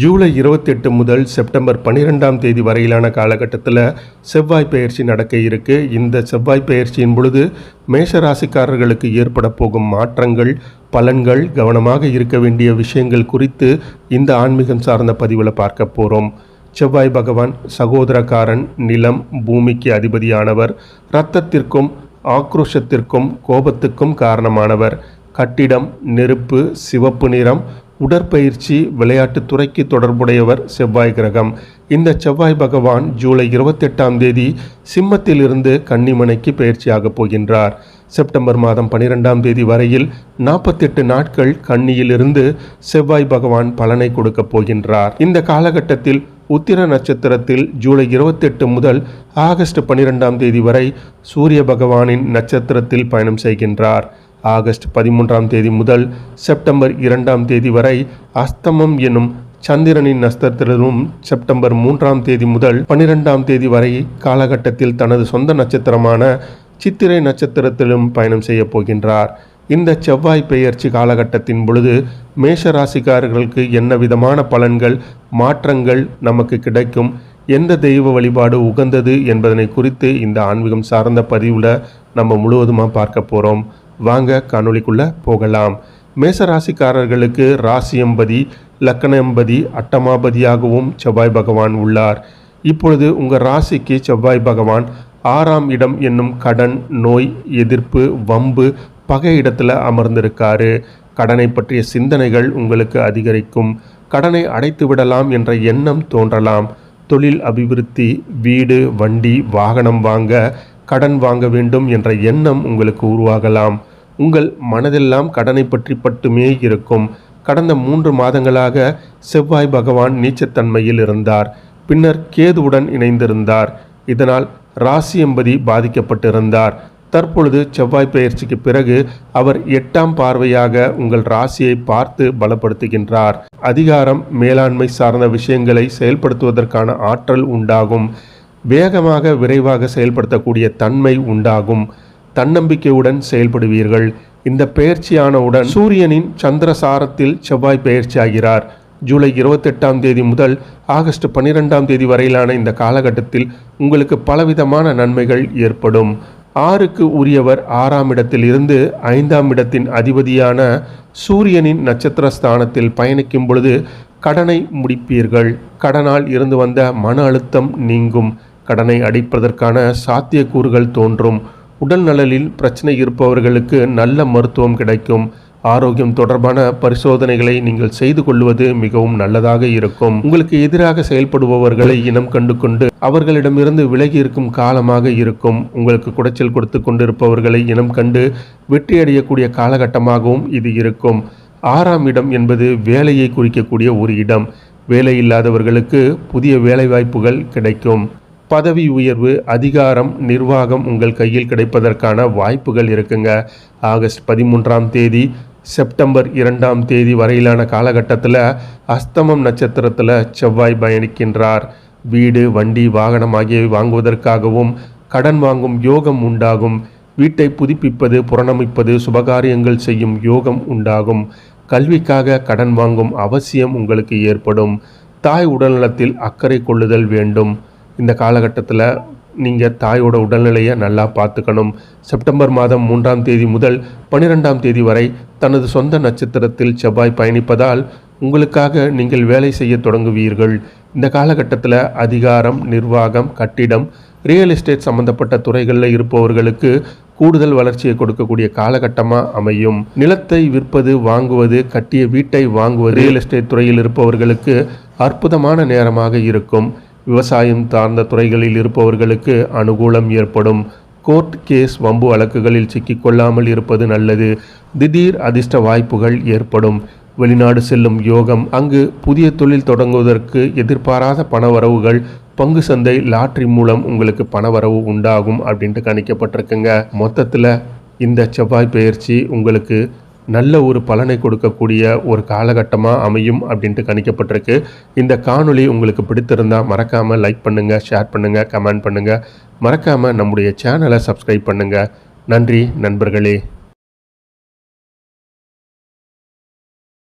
ஜூலை இருபத்தெட்டு முதல் செப்டம்பர் பன்னிரெண்டாம் தேதி வரையிலான காலகட்டத்தில் செவ்வாய் பெயர்ச்சி நடக்க இருக்கு. இந்த செவ்வாய் பெயர்ச்சியின் பொழுது மேஷ ராசிக்காரர்களுக்கு ஏற்பட போகும் மாற்றங்கள் பலன்கள் கவனமாக இருக்க வேண்டிய விஷயங்கள் குறித்து இந்த ஆன்மீகம் சார்ந்த பதிவில் பார்க்க போகிறோம் செவ்வாய் பகவான் சகோதரக்காரன் நிலம் பூமிக்கு அதிபதியானவர் இரத்தத்திற்கும் ஆக்ரோஷத்திற்கும் கோபத்துக்கும் காரணமானவர். கட்டிடம் நெருப்பு சிவப்பு நிறம் உடற்பயிற்சி விளையாட்டுத் துறைக்கு தொடர்புடையவர் செவ்வாய் கிரகம். இந்த செவ்வாய் பகவான் ஜூலை இருபத்தெட்டாம் தேதி சிம்மத்திலிருந்து கன்னிமனைக்கு பயிற்சியாக போகின்றார். செப்டம்பர் மாதம் பனிரெண்டாம் தேதி வரையில் நாற்பத்தெட்டு நாட்கள் கன்னியிலிருந்து செவ்வாய் பகவான் பலனை கொடுக்கப் போகின்றார். இந்த காலகட்டத்தில் உத்திர நட்சத்திரத்தில் ஜூலை இருபத்தெட்டு முதல் ஆகஸ்ட் பனிரெண்டாம் தேதி வரை சூரிய பகவானின் நட்சத்திரத்தில் பயணம் செய்கின்றார். ஆகஸ்ட் பதிமூன்றாம் தேதி முதல் செப்டம்பர் இரண்டாம் தேதி வரை அஸ்தமம் எனும் சந்திரனின் நட்சத்திரத்திலும் செப்டம்பர் மூன்றாம் தேதி முதல் பனிரெண்டாம் தேதி வரை காலகட்டத்தில் தனது சொந்த நட்சத்திரமான சித்திரை நட்சத்திரத்திலும் பயணம் செய்ய போகின்றார். இந்த செவ்வாய் பெயர்ச்சி காலகட்டத்தின் பொழுது மேஷ ராசிக்காரர்களுக்கு என்ன விதமான பலன்கள் மாற்றங்கள் நமக்கு கிடைக்கும் எந்த தெய்வ வழிபாடு உகந்தது என்பதனை குறித்து இந்த ஆன்மீகம் சார்ந்த பதிவில் நம்ம முழுவதுமாக பார்க்க போகிறோம் வாங்க காணொளிக்குள்ள போகலாம். மேச ராசிக்காரர்களுக்கு ராசியம்பதி லக்கணம்பதி அட்டமாபதியாகவும் செவ்வாய் பகவான் உள்ளார். இப்பொழுது உங்கள் ராசிக்கு செவ்வாய் பகவான் ஆறாம் இடம் என்னும் கடன் நோய் எதிர்ப்பு வம்பு பகை இடத்துல அமர்ந்திருக்காரு. கடனை பற்றிய சிந்தனைகள் உங்களுக்கு அதிகரிக்கும். கடனை அடைத்து விடலாம் என்ற எண்ணம் தோன்றலாம். தொழில் அபிவிருத்தி வீடு வண்டி வாகனம் வாங்க கடன் வாங்க வேண்டும் என்ற எண்ணம் உங்களுக்கு உருவாகலாம். உங்கள் மனதெல்லாம் கடனை பற்றி பட்டுமே இருக்கும். கடந்த மூன்று மாதங்களாக செவ்வாய் பகவான் நீச்சத்தன்மையில் இருந்தார். பின்னர் கேதுவுடன் இணைந்திருந்தார். இதனால் ராசி எம்பதி பாதிக்கப்பட்டிருந்தார். தற்பொழுது செவ்வாய் பயிற்சிக்கு பிறகு அவர் எட்டாம் பார்வையாக உங்கள் ராசியை பார்த்து பலப்படுத்துகின்றார். அதிகாரம் மேலாண்மை சார்ந்த விஷயங்களை செயல்படுத்துவதற்கான ஆற்றல் உண்டாகும். வேகமாக விரைவாக செயல்படுத்தக்கூடிய தன்மை உண்டாகும். தன்னம்பிக்கையுடன் செயல்படுவீர்கள். இந்த பெயர்ச்சியானவுடன் சூரியனின் சந்திரசாரத்தில் செவ்வாய் பெயர்ச்சியாகிறார். ஜூலை இருபத்தெட்டாம் தேதி முதல் ஆகஸ்ட் பன்னிரெண்டாம் தேதி வரையிலான இந்த காலகட்டத்தில் உங்களுக்கு பலவிதமான நன்மைகள் ஏற்படும். ஆறுக்கு உரியவர் ஆறாம் இடத்தில் இருந்து ஐந்தாம் இடத்தின் அதிபதியான சூரியனின் நட்சத்திர ஸ்தானத்தில் பயணிக்கும் பொழுது கடனை முடிப்பீர்கள். கடனால் இருந்து வந்த மன அழுத்தம் நீங்கும். கடனை அடிப்பதற்கான சாத்தியக்கூறுகள் தோன்றும். உடல் நலனில் பிரச்சனை இருப்பவர்களுக்கு நல்ல மருத்துவம் கிடைக்கும். ஆரோக்கியம் தொடர்பான பரிசோதனைகளை நீங்கள் செய்து கொள்வது மிகவும் நல்லதாக இருக்கும். உங்களுக்கு எதிராக செயல்படுபவர்களை இனம் கண்டு கொண்டு அவர்களிடமிருந்து விலகி இருக்கும் காலமாக இருக்கும். உங்களுக்கு குடைச்சல் கொடுத்து கொண்டிருப்பவர்களை இனம் கண்டு வெற்றியடையக்கூடிய காலகட்டமாகவும் இது இருக்கும். ஆறாம் இடம் என்பது வேலையை குறிக்கக்கூடிய ஒரு இடம். வேலை இல்லாதவர்களுக்கு புதிய வேலைவாய்ப்புகள் கிடைக்கும். பதவி உயர்வு அதிகாரம் நிர்வாகம் உங்கள் கையில் கிடைப்பதற்கான வாய்ப்புகள் இருக்குங்க. ஆகஸ்ட் பதிமூன்றாம் தேதி செப்டம்பர் இரண்டாம் தேதி வரையிலான காலகட்டத்தில் அஸ்தமம் நட்சத்திரத்தில் செவ்வாய் பயணிக்கின்றார். வீடு வண்டி வாகனம் ஆகியவை வாங்குவதற்காகவும் கடன் வாங்கும் யோகம் உண்டாகும். வீட்டை புதுப்பிப்பது புறணமிப்பது சுபகாரியங்கள் செய்யும் யோகம் உண்டாகும். கல்விக்காக கடன் வாங்கும் அவசியம் உங்களுக்கு ஏற்படும். தாய் உடல்நலத்தில் அக்கறை கொள்ளுதல் வேண்டும். இந்த காலகட்டத்தில் நீங்கள் தாயோட உடல்நிலையை நல்லா பார்த்துக்கணும். செப்டம்பர் மாதம் மூன்றாம் தேதி முதல் பன்னிரெண்டாம் தேதி வரை தனது சொந்த நட்சத்திரத்தில் செவ்வாய் பயணிப்பதால் உங்களுக்காக நீங்கள் வேலை செய்ய தொடங்குவீர்கள். இந்த காலகட்டத்தில் அதிகாரம் நிர்வாகம் கட்டிடம் ரியல் எஸ்டேட் சம்பந்தப்பட்ட துறைகளில் இருப்பவர்களுக்கு கூடுதல் வளர்ச்சியை கொடுக்கக்கூடிய காலகட்டமாக அமையும். நிலத்தை விற்பது வாங்குவது கட்டிய வீட்டை வாங்குவது ரியல் எஸ்டேட் துறையில் இருப்பவர்களுக்கு அற்புதமான நேரமாக இருக்கும். விவசாயம் சார்ந்த துறைகளில் இருப்பவர்களுக்கு அனுகூலம் ஏற்படும். கோர்ட் கேஸ் வம்பு வழக்குகளில் சிக்கிக்கொள்ளாமல் இருப்பது நல்லது. திடீர் அதிர்ஷ்ட வாய்ப்புகள் ஏற்படும். வெளிநாடு செல்லும் யோகம். அங்கு புதிய தொழில் தொடங்குவதற்கு எதிர்பாராத பணவரவுகள். பங்கு சந்தை லாட்ரி மூலம் உங்களுக்கு பணவரவு உண்டாகும் அப்படின்ட்டு கணிக்கப்பட்டிருக்குங்க. மொத்தத்தில் இந்த செவ்வாய் பயிற்சி உங்களுக்கு நல்ல ஒரு பலனை கொடுக்கக்கூடிய ஒரு காலகட்டமாக அமையும் அப்படின்ட்டு கணிக்கப்பட்டிருக்கு. இந்த காணொளி உங்களுக்கு பிடித்திருந்தால் மறக்காமல் லைக் பண்ணுங்கள் ஷேர் பண்ணுங்கள் கமெண்ட் பண்ணுங்கள் மறக்காமல் நம்முடைய சேனலை சப்ஸ்கிரைப் பண்ணுங்கள் நன்றி நண்பர்களே.